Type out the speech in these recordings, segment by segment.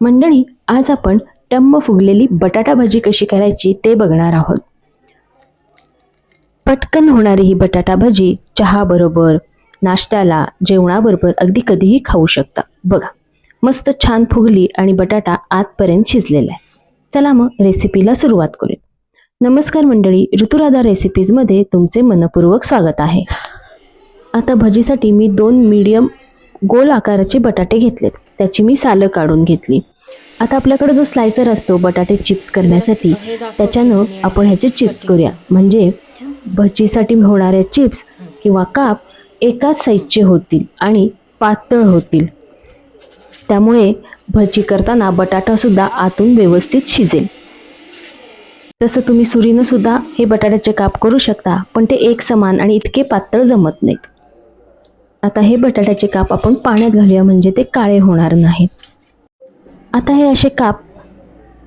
मंडळी आज आपण टम्म फुगलेली बटाटा भाजी कशी करायची ते बघणार आहोत. पटकन होणारी ही बटाटा भाजी चहाबरोबर नाश्त्याला जेवणाबरोबर अगदी कधीही खाऊ शकता. बघा मस्त छान फुगली आणि बटाटा आतपर्यंत शिजलेला आहे. चला मग रेसिपीला सुरुवात करूया. नमस्कार मंडळी ऋतुराधा रेसिपीजमध्ये तुमचे मनपूर्वक स्वागत आहे. आता भजीसाठी मी दोन मीडियम गोल आकाराचे बटाटे घेतलेत. त्याची मी सालं काढून घेतली. आता आपल्याकडे जो स्लायसर असतो बटाटे चिप्स करण्यासाठी त्याच्यानं आपण ह्याचे चिप्स करूया. म्हणजे भजीसाठी होणारे चिप्स किंवा काप एकाच साईजचे होतील आणि पातळ होतील. त्यामुळे भजी करताना बटाटासुद्धा आतून व्यवस्थित शिजेल. तसं तुम्ही सुरीनं सुद्धा हे बटाट्याचे काप करू शकता पण ते एक समान आणि इतके पातळ जमत नाहीत. आता हे बटाट्याचे काप आपण पाण्यात घालूया म्हणजे ते काळे होणार नाहीत. आता हे असे काप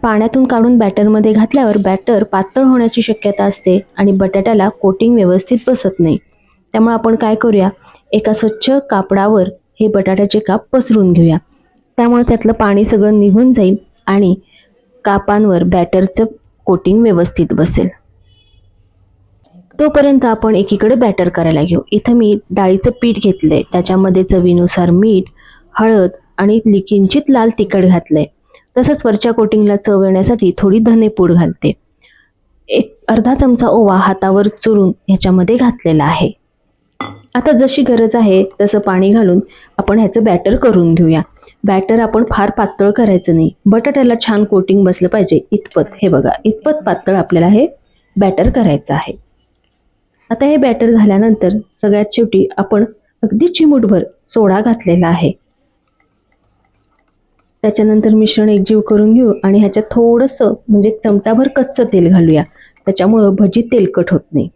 पाण्यातून काढून बॅटरमध्ये घातल्यावर बॅटर पातळ होण्याची शक्यता असते आणि बटाट्याला कोटिंग व्यवस्थित बसत नाही. त्यामुळे आपण काय करूया एका स्वच्छ कापडावर हे बटाट्याचे काप पसरून घेऊया. त्यामुळे त्यातलं पाणी सगळं निघून जाईल आणि कापांवर बॅटरचं कोटिंग व्यवस्थित बसेल. तोपर्यंत आपण एकीकडे बॅटर करायला घेऊ. इथं मी डाळीचं पीठ घेतलं आहे त्याच्यामध्ये चवीनुसार मीठ हळद आणि किंचित लाल तिखट घातलं आहे तसंच वरच्या कोटिंगला चव येण्यासाठी थोडी धनेपूड घालते. एक अर्धा चमचा ओवा हातावर चुरून ह्याच्यामध्ये घातलेला आहे. आता जशी गरज आहे तसं पाणी घालून आपण ह्याचं बॅटर करून घेऊया. बॅटर आपण फार पातळ करायचं नाही. बटाट्याला छान कोटिंग बसलं पाहिजे. इतपत. हे बघा इतपत पातळ आपल्याला हे बॅटर करायचं आहे. आता हे बॅटर झाल्यानंतर सगळ्यात शेवटी आपण अगदी चिमूटभर सोडा घातलेला आहे. त्याच्यानंतर मिश्रण एकजीव करून घेऊ आणि ह्याच्यात थोडंसं म्हणजे चमचाभर कच्चं तेल घालूया. त्याच्यामुळं भजी तेलकट होत नाही.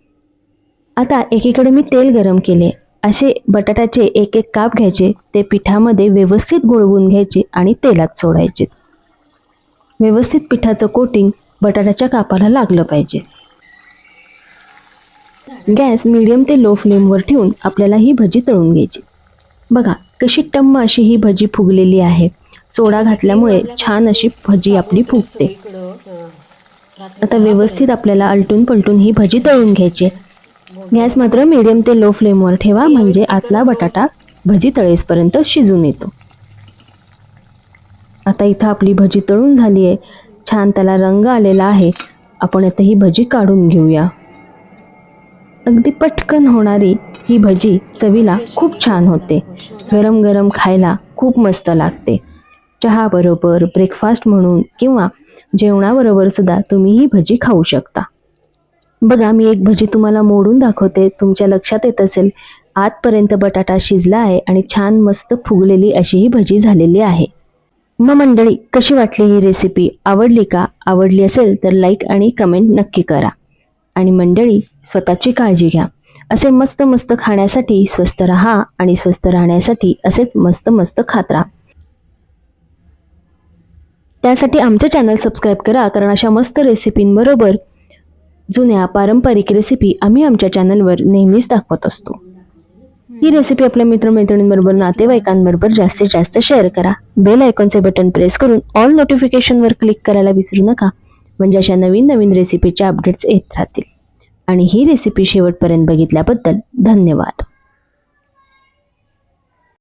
आता एकीकडे मी तेल गरम केले. असे बटाट्याचे एक एक काप घ्यायचे. ते पिठामध्ये व्यवस्थित गुळवून घ्यायचे आणि तेलात सोडायचे. व्यवस्थित पिठाचं कोटिंग बटाट्याच्या कापाला लागलं पाहिजे. गॅस मिडियम ते लो फ्लेमवर ठेवून आपल्याला ही भजी तळून घ्यायची. बघा कशी टम्म अशी ही भजी फुगलेली आहे. सोडा घातल्यामुळे छान अशी भजी आपली फुगते. आता व्यवस्थित आपल्याला आलटून पलटून ही भजी तळून घ्यायची गॅस मात्र मिडियम ते लो फ्लेमवर ठेवा म्हणजे आतला बटाटा भजी तळेसपर्यंत शिजून येतो. आता इथं आपली भजी तळून झाली आहे. छान त्याला रंग आलेला आहे. आपण आता ही भजी काढून घेऊया. अगदी पटकन होणारी ही भजी चवीला खूप छान होते. गरम गरम खायला खूप मस्त लागते. चहाबरोबर ब्रेकफास्ट म्हणून किंवा जेवणाबरोबर सुद्धा तुम्ही ही भजी खाऊ शकता. बघा मी एक भजी तुम्हाला मोडून दाखवते. तुमच्या लक्षात येत असेल आतपर्यंत बटाटा शिजला आहे आणि छान मस्त फुगलेली अशी ही भजी झालेली आहे. मग मंडळी कशी वाटली ही रेसिपी आवडली का? आवडली असेल तर लाईक आणि कमेंट नक्की करा. आणि मंडळी स्वतःची काळजी घ्या. असे मस्त मस्त खाण्यासाठी स्वस्त राहा आणि स्वस्त राहण्यासाठी असेच मस्त मस्त खात राहा. त्यासाठी आमचं चॅनल सबस्क्राईब करा कारण अशा मस्त रेसिपींबरोबर जुन्या पारंपरिक रेसिपी आम्ही आमच्या चॅनलवर नेहमीच दाखवत असतो. ही रेसिपी आपल्या मित्रमैत्रिणींबरोबर नातेवाईकांबरोबर जास्तीत जास्त शेअर करा. बेल आयकॉनचे बटन प्रेस करून ऑल नोटिफिकेशनवर क्लिक करायला विसरू नका. म्हणजे अशा नवीन नवीन रेसिपीच्या अपडेट्स येत राहतील. आणि ही रेसिपी शेवटपर्यंत बघितल्याबद्दल धन्यवाद.